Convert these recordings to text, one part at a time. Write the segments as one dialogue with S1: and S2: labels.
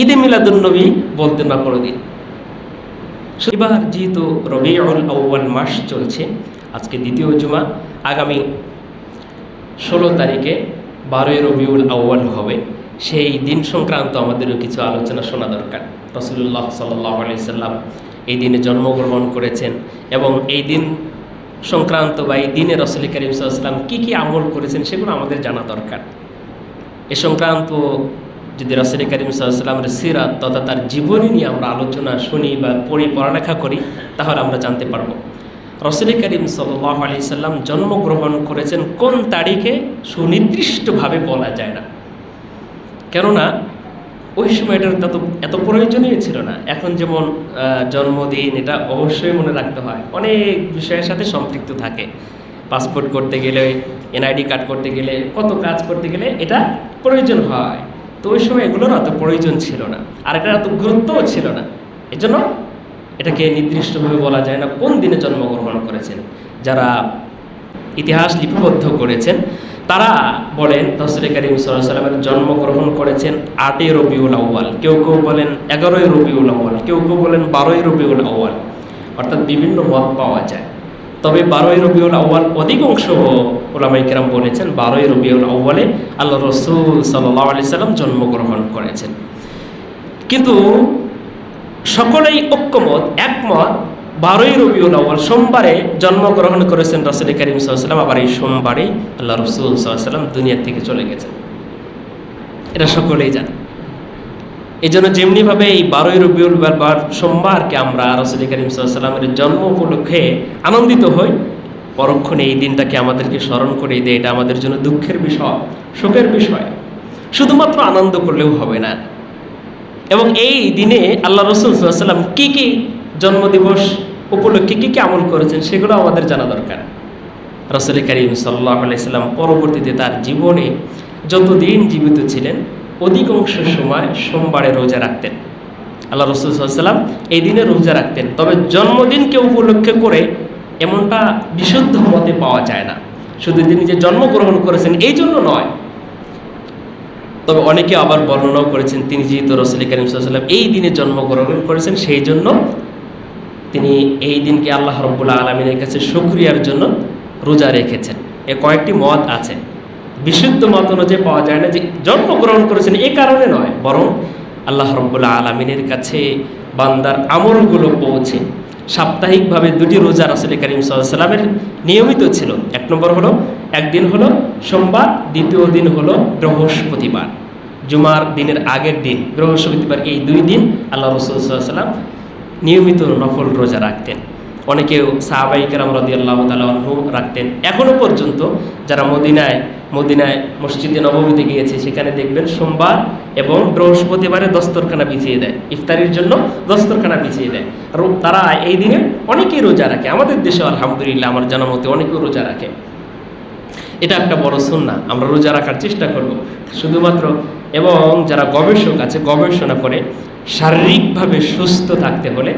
S1: ঈদে মিলাদুন্নবী বলতেন না কোনোদিন এবার যেহেতু রবিউল আউ্বাল মাস চলছে, আজকে দ্বিতীয় জুমা, আগামী ষোলো তারিখে বারোই রবিউল আউ্বাল হবে। সেই দিন সংক্রান্ত আমাদেরও কিছু আলোচনা শোনা দরকার। রসুল্লাহ সাল্লাহ সাল্লাম এই দিনে জন্মগ্রহণ করেছেন এবং এই দিন সংক্রান্ত বা এই দিনে রসুল করিম সাল্লাম কী কী আমল করেছেন সেগুলো আমাদের জানা দরকার। এ সংক্রান্ত যদি রসুল করিম সাল্লামের সিরাত তথা তার জীবনী নিয়ে আমরা আলোচনা শুনি বা পড়ি, পড়ালেখা করি, তাহলে আমরা জানতে পারব। রসুল করিম সাল্লাহ আলি সাল্লাম জন্মগ্রহণ করেছেন কোন তারিখে? সুনির্দিষ্টভাবে বলা যায় না। কেননা, ওই সময় এটার তত এত প্রয়োজনীয় ছিল না। এখন যেমন জন্মদিন, এটা অবশ্যই মনে রাখতে হয়। অনেক বিষয়ের সাথে সম্পৃক্ত থাকে। পাসপোর্ট করতে গেলে, এনআইডি কার্ড করতে গেলে, কত কাজ করতে গেলে এটা প্রয়োজন হয়। তো ওই সময় এগুলোর অত প্রয়োজন ছিল না। আর এটার এত গুরুত্বও ছিল না। এজন্য এটাকে নির্দিষ্টভাবে বলা যায় না কোন দিনে জন্মগ্রহণ করেছেন। যারা ইতিহাস লিপিবদ্ধ করেছেন, তারা বলেন তসরে করিম সাল্লামের জন্মগ্রহণ করেছেন আটই রবিউল আউ্বাল কেউ কেউ বলেন এগারোই রবিউল আউ্বাল কেউ কেউ বলেন বারোই রবিউল আউ্বাল অর্থাৎ বিভিন্ন মত পাওয়া যায়। তবে বারোই রবিউল আউ্বাল অধিকাংশ ওলামাই কেরাম বলেছেন, বারোই রবিউল আউ্বালে আল্লাহ রসুল সাল্লাহ আলি সাল্লাম জন্মগ্রহণ করেছেন। কিন্তু সকলেই ঐক্যমত, একমত, বারোই রবিউল আউ্বাল সোমবারে জন্মগ্রহণ করেছেন রসুল করিম সাল্লাম, আবার এই সোমবারেই আল্লাহ রসুল সাল্লাম দুনিয়া থেকে চলে গেছেন। এটা সকলেই জানে। এই জন্য যেমনিভাবে এই বারোই রবিউল বার সোমবারকে আমরা রসুল করিম সাল্লামের জন্ম উপলক্ষে আনন্দিত হই, পরক্ষণে এই দিনটাকে আমাদেরকে স্মরণ করে দেয়। এটা আমাদের জন্য দুঃখের বিষয়, শোকের বিষয়। শুধুমাত্র আনন্দ করলেও হবে না। এবং এই দিনে আল্লাহ রসুল সাল্লাম কী কী জন্মদিবস উপলক্ষে কী কী আমল করেছেন সেগুলো আমাদের জানা দরকার। রসুল করিম সাল্লাহ আলাইসাল্লাম পরবর্তীতে তার জীবনে যতদিন জীবিত ছিলেন অধিকাংশ সময় সোমবারে রোজা রাখতেন। আল্লাহ রসুল সাল্লাম এই দিনে রোজা রাখতেন। তবে জন্মদিনকে উপলক্ষে করে এমনটা বিশুদ্ধ মতে পাওয়া যায় না। শুধু তিনি যে জন্মগ্রহণ করেছেন, এই জন্য নয়। তবে অনেকে আবার বর্ণনাও করেছেন, তিনি যেহেতু রসুল করিম সাল্লাম এই দিনে জন্মগ্রহণ করেছেন, সেই জন্য তিনি এই দিনকে আল্লাহ রব্বুল্লা আলমিনের কাছে সুক্রিয়ার জন্য রোজা রেখেছেন। এ কয়েকটি মত আছে। বিশুদ্ধ মত অনুযায়ী পাওয়া যায় না যে জন্মগ্রহণ করেছেন, এ কারণে নয়। বরং আল্লাহ রব্বুল্লা আলমিনের কাছে বান্দার আমলগুলো পৌঁছে সাপ্তাহিকভাবে দুটি রোজা রাসুল করিম সাল্লামের নিয়মিত ছিল। এক নম্বর হলো, একদিন হলো সোমবার, দ্বিতীয় দিন হলো বৃহস্পতিবার। জুমার দিনের আগের দিন, বৃহস্পতিবার এই দুই দিন আল্লাহ রসুল সাল্লাম নিয়মিত নফল রোজা রাখতেন। অনেকেও সাহাবাইকেরাম রদি আল্লাহ তালু রাখতেন। এখনও পর্যন্ত যারা মদিনায় মদিনায় মসজিদে নবমীতে গিয়েছে, সেখানে দেখবেন সোমবার এবং বৃহস্পতিবারে দস্তরখানা বিছিয়ে দেয়। ইফতারির জন্য দস্তরখানা বিছিয়ে দেয়। আর তারা এই দিনে অনেকেই রোজা রাখে। আমাদের দেশে আলহামদুলিল্লাহ আমার জানা মতে অনেকেও রোজা রাখে। এটা একটা বড় সুন্না আমরা রোজা রাখার চেষ্টা করব। শুধুমাত্র এবং যারা গবেষক আছে, গবেষণা করে শারীরিকভাবে সুস্থ থাকতে হলে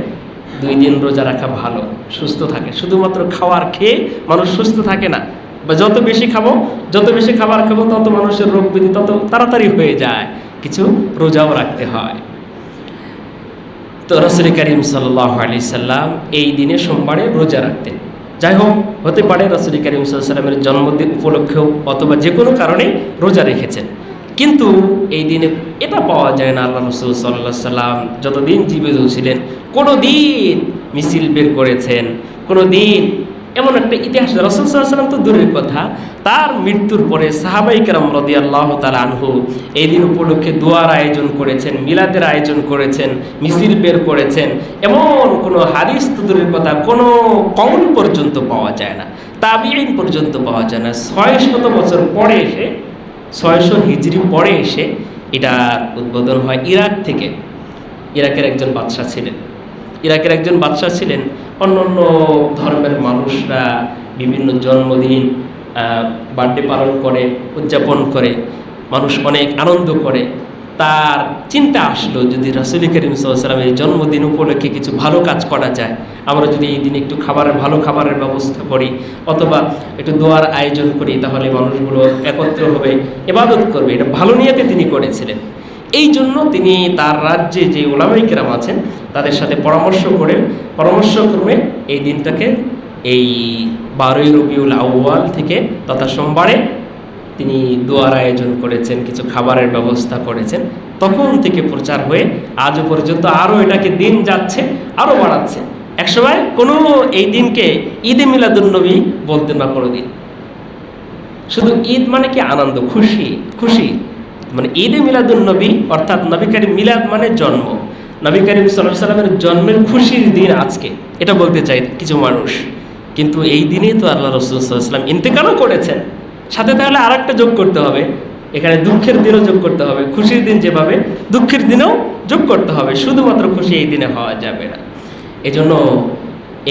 S1: দুই দিন রোজা রাখা ভালো, সুস্থ থাকে। শুধুমাত্র খাওয়ার খেয়ে মানুষ সুস্থ থাকে না। বা যত বেশি খাব, যত বেশি খাবার খাব, তত মানুষের রোগ ব্যাধি তত তাড়াতাড়ি হয়ে যায়। কিছু রোজাও রাখতে হয়। তো রসুল করিম সাল্লাহ আলি সাল্লাম এই দিনে সোমবারে রোজা রাখতেন। যাই হোক, হতে পারে রসুল করিম সাল্লামের জন্মদিন উপলক্ষেও অথবা যে কোনো কারণে রোজা রেখেছেন। কিন্তু এই দিনে এটা পাওয়া যায় না আল্লাহ রসুল সাল্লাহ সাল্লাম যতদিন জীবিত ছিলেন কোনো দিন মিছিল বের করেছেন কোনো দিন এমন একটা ইতিহাস, রসুল সাল্লাম তো দূরের কথা, তার মৃত্যুর পরে সাহাবাই কেরাম রদি আল্লাহ আনহু এই দিন উপলক্ষে দোয়ার আয়োজন করেছেন, মিলাদের আয়োজন করেছেন, মিছিল বের করেছেন। এমন কোনো হাদিস তো দূরের কথা, কোনো কমল পর্যন্ত পাওয়া যায় না তাবিআইন পর্যন্ত পাওয়া যায় না। ছয় শত বছর পরে এসে, ছয়শো হিজড়ি পরে এসে এটা উদ্বোধন হয় ইরাক থেকে। ইরাকের একজন বাদশাহ ছিলেন। ইরাকের একজন বাদশাহ ছিলেন। অন্য অন্য ধর্মের মানুষরা বিভিন্ন জন্মদিন বার্থডে পালন করে, উদযাপন করে। মানুষ অনেক আনন্দ করে। তার চিন্তা আসলো যদি রাসুল করিম সাল্লামের জন্মদিন উপলক্ষে কিছু ভালো কাজ করা যায়, আমরা যদি এই দিন একটু খাবারের ভালো খাবারের ব্যবস্থা করি অথবা একটু দোয়ার আয়োজন করি, তাহলে মানুষগুলো একত্র হবে এবাদত করবে। এটা ভালো নিয়েতে তিনি করেছিলেন। এই জন্য তিনি তার রাজ্যে যে ওলামাই কেরাম আছেন, তাদের সাথে পরামর্শ করে, পরামর্শ ক্রমে এই দিনটাকে এই বারোই রবিউল আউয়াল থেকে তথা সোমবারে তিনি দোয়ার আয়োজন করেছেন, কিছু খাবারের ব্যবস্থা করেছেন। তখন থেকে প্রচার হয়ে আজও পর্যন্ত আরও এটাকে দিন যাচ্ছে আরও বাড়াচ্ছে। একসময় কোনো এই দিনকে ঈদে মিলাদুন্নবী বলতেন না কোনো দিন শুধু ঈদ মানে কি আনন্দ, খুশি খুশি। মানে ঈদে মিলাদুন নবী অর্থাৎ নবী করিম মিলাদ মানে জন্ম। নবী করিম সাল্লাহ সাল্লামের জন্মের খুশির দিন আজকে। এটা বলতে চাই কিছু মানুষ। কিন্তু এই দিনেই তো আল্লাহ রসুল সাল্লাম ইন্তেকালও করেছেন। সাথে তাহলে আর একটা যোগ করতে হবে। এখানে দুঃখের দিনও যোগ করতে হবে, খুশির দিন যেভাবে, দুঃখের দিনেও যোগ করতে হবে। শুধুমাত্র খুশি এই দিনে হওয়া যাবে না। এজন্য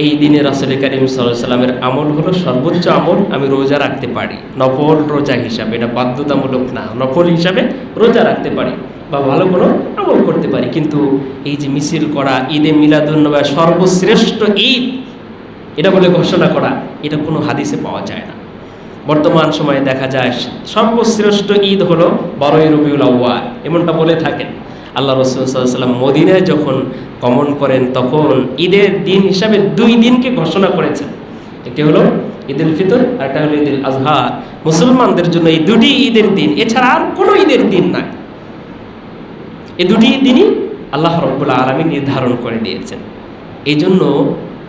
S1: এই দিনে রাসুল করিম সাল্লামের আমল হলো সর্বোচ্চ আমল আমি রোজা রাখতে পারি। নফল রোজা হিসাবে, এটা বাধ্যতামূলক না, নফল হিসাবে রোজা রাখতে পারি বা ভালো কোনো আমল করতে পারি। কিন্তু এই যে মিছিল করা, ঈদে মিলাদুন্নবা সর্বশ্রেষ্ঠ ঈদ, এটা বলে ঘোষণা করা, এটা কোনো হাদিসে পাওয়া যায় না। বর্তমান সময়ে দেখা যায়, সর্বশ্রেষ্ঠ ঈদ হলো বারোই রবিউল আউ্য়া এমনটা বলে থাকেন। আল্লাহ রসুল্লাহাম মদিনায় যখন গমন করেন, তখন ঈদের দিন হিসাবে দুই দিনকে ঘোষণা করেছেন। একটি হলো ঈদ উল ফিতর, আর একটা হলো ঈদ উল আজহা। মুসলমানদের জন্য এই দুটি ঈদের দিন, এছাড়া আর কোনো ঈদের দিন নাই। এই দুটি দিনই আল্লাহ রব্বুল্লা আলমী নির্ধারণ করে দিয়েছেন। এই জন্য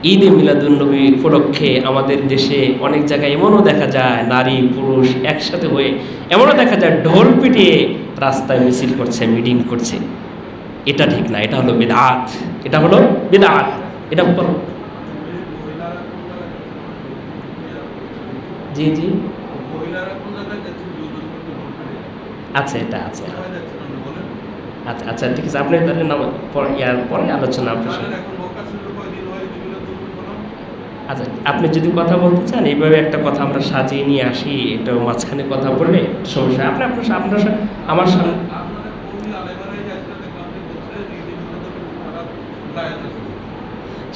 S1: ঈদ এ মিলাদুন্নবী উপলক্ষে আমাদের দেশে অনেক জায়গায় এমনও দেখা যায়, নারী, পুরুষ একসাথে হয়ে এমনও দেখা যায় ঢোল পিটিয়ে রাস্তায় মিছিল করছে, মিটিং করছে। এটা ঠিক না, এটা হলো বেদাত, এটা হলো বেদাত, এটা। জি জি। আচ্ছা এটা আছে। আচ্ছা আচ্ছা ঠিক আছে, আপনি তাহলে পরে আলোচনা, আপনার আচ্ছা আপনি যদি কথা বলতে চান, এইভাবে একটা কথা আমরা সাজিয়ে নিয়ে আসি, এটা মাঝখানে কথা বললে সমস্যা আপনি আপনার আপনার আমার সামনে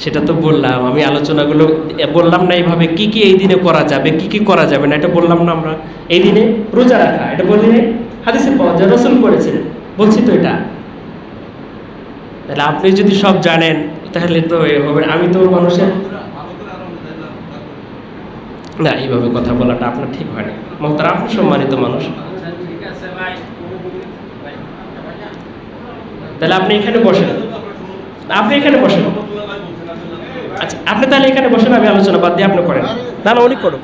S1: সেটা তো বললাম, আমি আলোচনাগুলো বললাম না এইভাবে কি কি এই দিনে করা যাবে, কি কি করা যাবে না, এটা বললাম না আমরা। এই দিনে রোজা রাখা, এটা বললি হাদিসে পাওয়া যায়, রসুল করেছেন। বলছি তো এটা। তাহলে আপনি যদি সব জানেন, তাহলে তো হবে আমি তো মানুষের না, এইভাবে কথা বলাটা আপনার ঠিক হয়নি মহতার আপনি সম্মানিত মানুষ। তাহলে আপনি এখানে বসেন। আপনি এখানে বসেন। আচ্ছা আপনি তাহলে এখানে বসেন, আমি আলোচনা বাদ দিয়ে আপনি করেন। না না, উনি করুন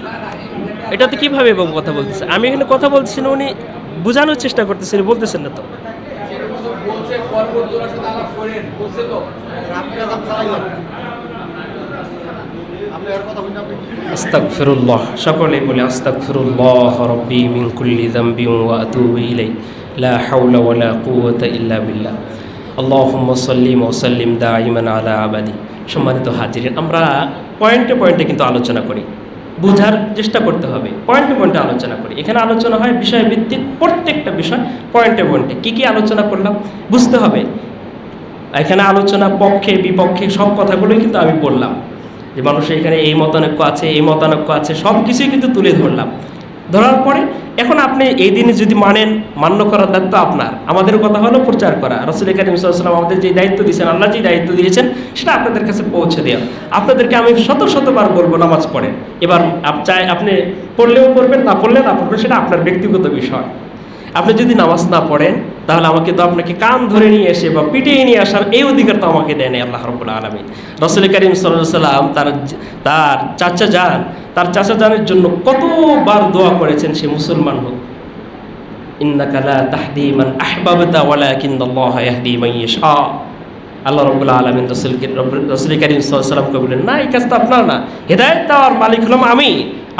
S1: এটা তো কীভাবে এবং কথা বলতেছে? আমি এখানে কথা বলতেছি না, উনি বোঝানোর চেষ্টা করতেছেন বলতেছেন না তো। আস্তাগফিরুল্লাহ সকলেই বলে আস্তাগফিরুল্লাহ রব্বি মিন কুল্লি যামবি ওয়া আতুবু লা হাওলা কুওয়াতা ইল্লা বিল্লাহ। আল্লাহুম্মা সাল্লি ওয়া সাল্লিম আলা আবাদি। সম্মানিত হাজিরিন, আমরা পয়েন্টে পয়েন্টে কিন্তু আলোচনা করি। বোঝার চেষ্টা করতে হবে। পয়েন্টে পয়েন্টে আলোচনা করি। এখানে আলোচনা হয় বিষয় ভিত্তিক প্রত্যেকটা বিষয় পয়েন্টে পয়েন্টে। কী কী আলোচনা করলাম? বুঝতে হবে। এখানে আলোচনা পক্ষে, বিপক্ষে সব কথাগুলোই কিন্তু আমি বললাম। যে মানুষের এখানে এই মতানৈক্য আছে, এই মতানৈক্য আছে সব কিছুই কিন্তু তুলে ধরলাম। ধরার পরে এখন আপনি এই দিনে যদি মানেন, মান্য করার দায়িত্ব আপনার। আমাদের কথা হলো প্রচার করা। রসুল করিম সাল্লাম আমাদের যে দায়িত্ব দিয়েছেন, আল্লাহ যে দায়িত্ব দিয়েছেন, সেটা আপনাদের কাছে পৌঁছে দেওয়া আপনাদেরকে আমি শত শতবার বলব, নামাজ পড়েন। এবার চাই, আপনি পড়লেও পড়বেন, না পড়লে না পড়বেন, সেটা আপনার ব্যক্তিগত বিষয়। আপনি যদি নামাজ না পড়েন, তাহলে আমাকে তো আপনাকে কান ধরে নিয়ে এসে বা পিটিয়ে নিয়ে আসার এই অধিকার তো আমাকে দেয় নাই আল্লাহ রব্বুল আলমী রসুল করিম সাল্লাম তার তার চাচা যান, তার চাচা যানের জন্য কতবার দোয়া করেছেন সে মুসলমান হোক। ইন্দাকালা তাহদি মান আহবাবতা ওয়ালাকিন্নাল্লাহ ইয়াহদি মান ইয়াশা। আল্লাহ রব্বুল আলমিন রসুল রসুল করিম সাল্লামকে বললেন, না, এই কাজ তো আপনার না। হেদায়ত দেওয়ার মালিক হলাম আমি।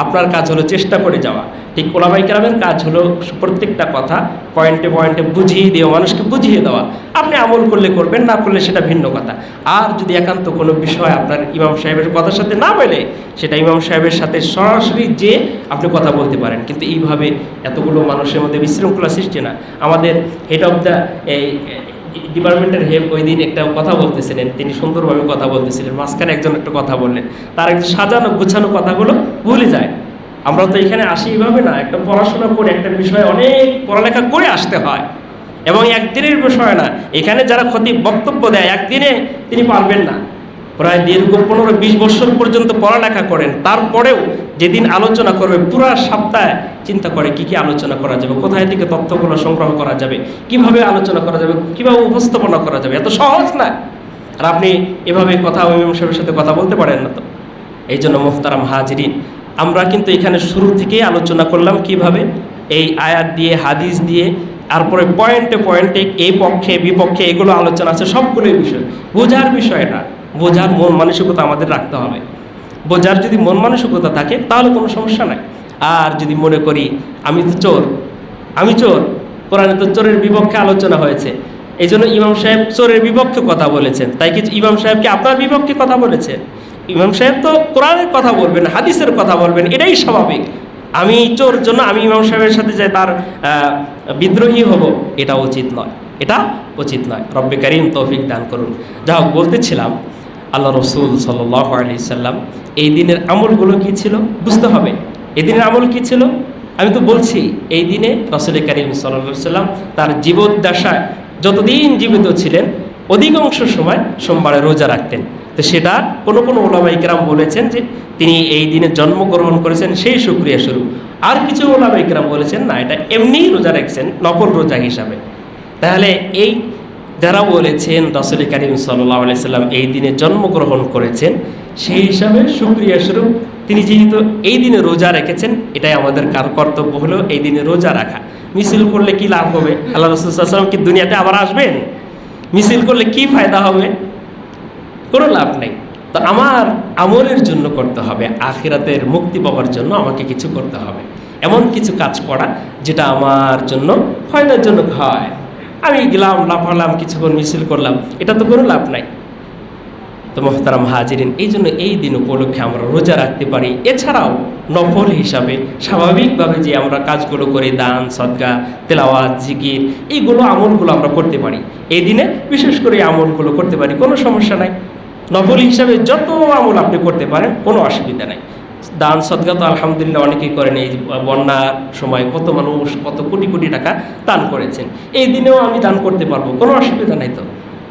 S1: আপনার কাজ হলো চেষ্টা করে যাওয়া। ঠিক ওলামাই কেরামের কাজ হলো প্রত্যেকটা কথা পয়েন্টে পয়েন্টে বুঝিয়ে দেওয়া, মানুষকে বুঝিয়ে দেওয়া। আপনি আমল করলে করবেন, না করলে সেটা ভিন্ন কথা। আর যদি একান্ত কোনো বিষয় আপনার ইমাম সাহেবের কথার সাথে না মেলে, সেটা ইমাম সাহেবের সাথে সরাসরি যে আপনি কথা বলতে পারেন। কিন্তু এইভাবে এতগুলো মানুষের মধ্যে বিশৃঙ্খলা সৃষ্টি না। আমাদের হেড অফ দ্য ডিপার্টমেন্টের হেড ওই দিন একটা কথা বলতেছিলেন, তিনি সুন্দরভাবে কথা বলতেছিলেন, মাঝখানে একজন একটা কথা বললেন। তার একটু সাজানো গুছানো কথাগুলো ভুলে যায়। আমরা তো এখানে আসি এইভাবে না একটা পড়াশোনা করে একটা বিষয়ে অনেক পড়ালেখা করে আসতে হয়। এবং একদিনের বিষয় না, এখানে যারা ক্ষতি বক্তব্য দেয়, একদিনে তিনি পারবেন না। প্রায় দীর্ঘ পনেরো বিশ বছর পর্যন্ত পড়ালেখা করেন। তারপরেও যেদিন আলোচনা করবে, পুরা সপ্তাহে চিন্তা করে কি কি আলোচনা করা যাবে, কোথায় থেকে তথ্যগুলো সংগ্রহ করা যাবে, কীভাবে আলোচনা করা যাবে, কীভাবে উপস্থাপনা করা যাবে, এত সহজ না? আর আপনি এভাবে কথা ইমাম সাহেবের সাথে কথা বলতে পারেন না তো। এই জন্য মোহতারাম হাজরিন, আমরা কিন্তু এখানে শুরু থেকেই আলোচনা করলাম কীভাবে এই আয়াত দিয়ে, হাদিস দিয়ে, তারপরে পয়েন্টে পয়েন্টে এই পক্ষে বিপক্ষে এগুলো আলোচনা আছে, সবগুলোই বিষয়। বোঝার বিষয়টা বোঝার মন মানসিকতা আমাদের রাখতে হবে। বোঝার যদি মন মানসিকতা থাকে, তাহলে কোনো সমস্যা নাই। আর যদি মনে করি, আমি তো চোর, আমি চোর, কোরআনে তো চোরের বিপক্ষে আলোচনা হয়েছে। এই জন্য ইমাম সাহেব চোরের বিপক্ষে কথা বলেছেন। তাই কি ইমাম সাহেবকে আপনার বিপক্ষে কথা বলেছেন ইমাম সাহেব তো কোরআনের কথা বলবেন, হাদিসের কথা বলবেন, এটাই স্বাভাবিক। আমি চোর জন্য আমি ইমাম সাহেবের সাথে যাই তার বিদ্রোহী হব, এটা উচিত নয়। এটা উচিত নয়। রব্বে করিম তৌফিক দান করুন। যা হোক বলতেছিলাম আল্লাহ রসুল সাল্লাহ আলি সাল্লাম, এই দিনের আমলগুলো কি ছিল? বুঝতে হবে। এই দিনের আমল কি ছিল? আমি তো বলছি, এই দিনে রসুল করিম সাল্লা সাল্লাম তার জীবদ্দশায় যতদিন জীবিত ছিলেন, অধিকাংশ সময় সোমবারে রোজা রাখতেন। তো সেটা কোনো কোনো ওলামা ইকরাম বলেছেন যে তিনি এই দিনে জন্মগ্রহণ করেছেন সেই সুক্রিয়া শুরু আর কিছু ওলামা ইকরাম বলেছেন, না, এটা এমনিই রোজা রাখছেন নকল রোজা হিসাবে। তাহলে এই যারা বলেছেন রসুল করিম সাল্লাম এই দিনে জন্মগ্রহণ করেছেন, সেই হিসাবে সুক্রিয়া স্বরূপ তিনি যেহেতু এই দিনে রোজা রেখেছেন, এটাই আমাদের কার কর্তব্য হলো এই দিনে রোজা রাখা। মিছিল করলে কি লাভ হবে? আল্লাহ রসুলাম কি দুনিয়াতে আবার আসবেন? মিছিল করলে কি ফায়দা হবে? কোনো লাভ নেই। তো আমার আমলের জন্য করতে হবে, আখিরাতের মুক্তি পাওয়ার জন্য আমাকে কিছু করতে হবে। এমন কিছু কাজ করা যেটা আমার জন্য, ফায়দার জন্য হয়। আমি গেলাম লাফালাম কিছুক্ষণ মিছিল করলাম। এটা তো কোনো লাভ নাই। তো মোহতারাম হাজিরিন, এই জন্য এই দিন উপলক্ষে আমরা রোজা রাখতে পারি। এছাড়াও নফল হিসাবে স্বাভাবিকভাবে যে আমরা কাজগুলো করি, দান, সদগা, তেলাওয়াত, জিকির, এইগুলো আমলগুলো আমরা করতে পারি। এই দিনে বিশেষ করে আমলগুলো করতে পারি, কোনো সমস্যা নাই। নফল হিসাবে যত আমল আপনি করতে পারেন, কোনো অসুবিধা নাই। দান সদগা তো আলহামদুলিল্লাহ অনেকেই করেন এই বন্যার সময়। কত মানুষ, কত কোটি কোটি টাকা দান করেছেন। এই দিনেও আমি দান করতে পারব, কোনো অসুবিধা নাই তো।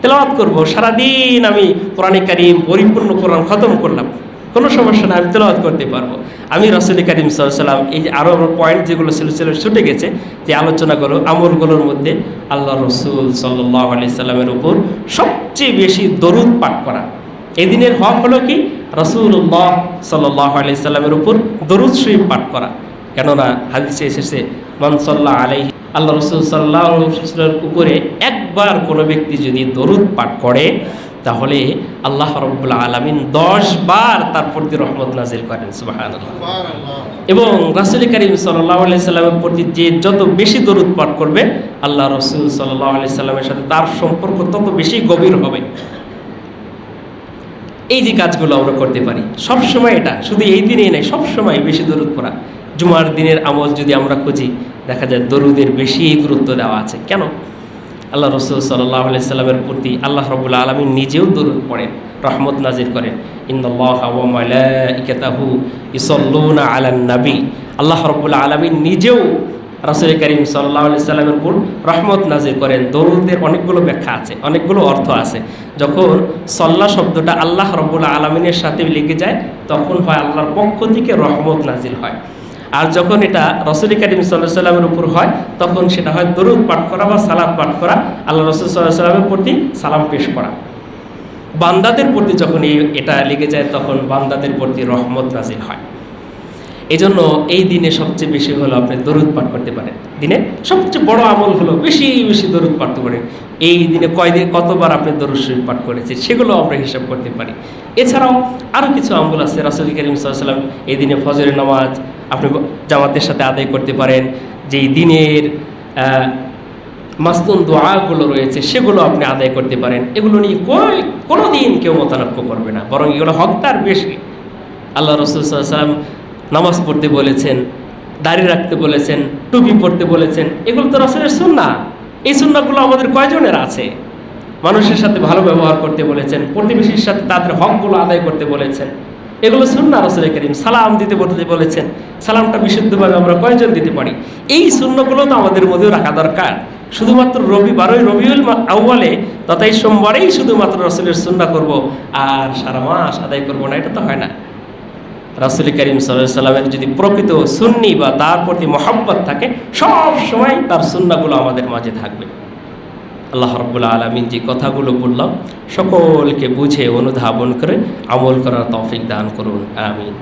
S1: তেলাওয়াত করব, সারাদিন আমি কোরআনে কারিম, পরিপূর্ণ কোরআন খতম করলাম। কোনো সমস্যা না আমি তেলাওয়াত করতে পারব। আমি রসুল করিম সাল্লাম এই যে আরও পয়েন্ট যেগুলো ছিল ছিল ছুটে গেছে, যে আলোচনা করো, আমলগুলোর মধ্যে আল্লাহ রসুল সাল্লাহ আলি সাল্লামের উপর সবচেয়ে বেশি দরুদ পাঠ করা। এদিনের হক হলো কি? রসুল্লাহ সাল্লাহ আলি সাল্লামের উপর দরুদ শরীফ পাঠ করা। কেননা হাদিসে এসেছে মনসল্লাহ আলাই আল্লাহ রসুল সাল্লাহামের উপরে একবার কোনো ব্যক্তি যদি দরুদ পাঠ করে তাহলে আল্লাহ রব্বুল্লা আলমিন দশ বার তার প্রতি রহমত নাজিল করেন সুবাহান এবং রাসুল করিম সাল্লাহ আলি সাল্লামের প্রতি যে যত বেশি দরুদ পাঠ করবে আল্লাহ রসুল সাল্লাহ আলি সাল্লামের সাথে তার সম্পর্ক তত বেশি গভীর হবে। এই যে কাজগুলো আমরা করতে পারি সব সময় এটা, শুধু এই দিনেই নয় সব সময় বেশি দরুদ পড়া। জুমার দিনের আমল যদি আমরা খুঁজি, দেখা যায় দরুদের বেশি গুরুত্ব দেওয়া আছে। কেন? আল্লাহ রসুল সাল্লাহ সাল্লামের প্রতি আল্লাহ রবুল্লা আলমী নিজেও দরুদ পড়েন, রহমত নাজির করেন। ইন্দাহু ইসল্লুনা আলান নবী আল্লাহ রবুল্লা আলমী নিজেও রাসুল করিম সাল্লাহ সাল্লামের উপর রহমত নাজির করেন। দরুদের অনেকগুলো ব্যাখ্যা আছে, অনেকগুলো অর্থ আছে। যখন সল্লা শব্দটা আল্লাহ রবুল্লা আলমিনের সাথে লেগে যায়, তখন হয় আল্লাহর পক্ষ থেকে রহমত নাজিল হয়। আর যখন এটা রসুল করিম সাল্লাহ সাল্লামের উপর হয়, তখন সেটা হয় দরুদ পাঠ করা বা সালাদ পাঠ করা, আল্লাহ রসুল সাল্লাহ সাল্লামের প্রতি সালাম পেশ করা। বান্দাদের প্রতি যখন এটা লেগে যায়, তখন বান্দাদের প্রতি রহমত নাজিল হয়। এই জন্য এই দিনে সবচেয়ে বেশি হলো আপনি দরুদ পাঠ করতে পারেন। দিনে সবচেয়ে বড় আমল হলো বেশি বেশি দরুদ পাঠ করতে পারেন। এই দিনে কয়দিন কতবার আপনি দরুদ শরীফ পাঠ করেছেন সেগুলো আমরা হিসাব করতে পারি। এছাড়াও আরও কিছু আমল আছে, রাসুল করিম সাল্লাম এই দিনে ফজরের নামাজ আপনি জামাতের সাথে আদায় করতে পারেন। যেই দিনের মাস্তুন দোয়াগুলো রয়েছে সেগুলো আপনি আদায় করতে পারেন। এগুলো নিয়ে কোনো দিন কেউ মতানক্য করবে না। বরং এগুলো হকদার বেশি। আল্লাহ রসুল সাল্লাম নামাজ পড়তে বলেছেন, দাড়ি রাখতে বলেছেন, টুপি পড়তে বলেছেন, এগুলো তো রসুলের সুন্না এই সুন্নাগুলো আমাদের কয়জনের আছে? মানুষের সাথে ভালো ব্যবহার করতে বলেছেন, প্রতিবেশীর সাথে তাদের হকগুলো আদায় করতে বলেছেন। এগুলো সুন্না রসুল করিম সালাম দিতে বলতে বলেছেন। সালামটা বিশুদ্ধভাবে আমরা কয়জন দিতে পারি? এই শূন্যগুলো তো আমাদের মধ্যেও রাখা দরকার। শুধুমাত্র রবি বারোই রবিউল আউয়ালে তথা এই সোমবারেই শুধুমাত্র রসুলের সুন্না করব, আর সারা মাস আদায় করব না, এটা তো হয় না। রাসুল করিম সাল্লামের যদি প্রকৃত সুন্নি বা তার প্রতি মহব্বত থাকে, সব সময় তার সুন্নাগুলো আমাদের মাঝে থাকবে। আল্লাহ রব্বুল্লা আলমিন যে কথাগুলো বললাম সকলকে বুঝে অনুধাবন করে আমল করার তফিক দান করুন। আমিন।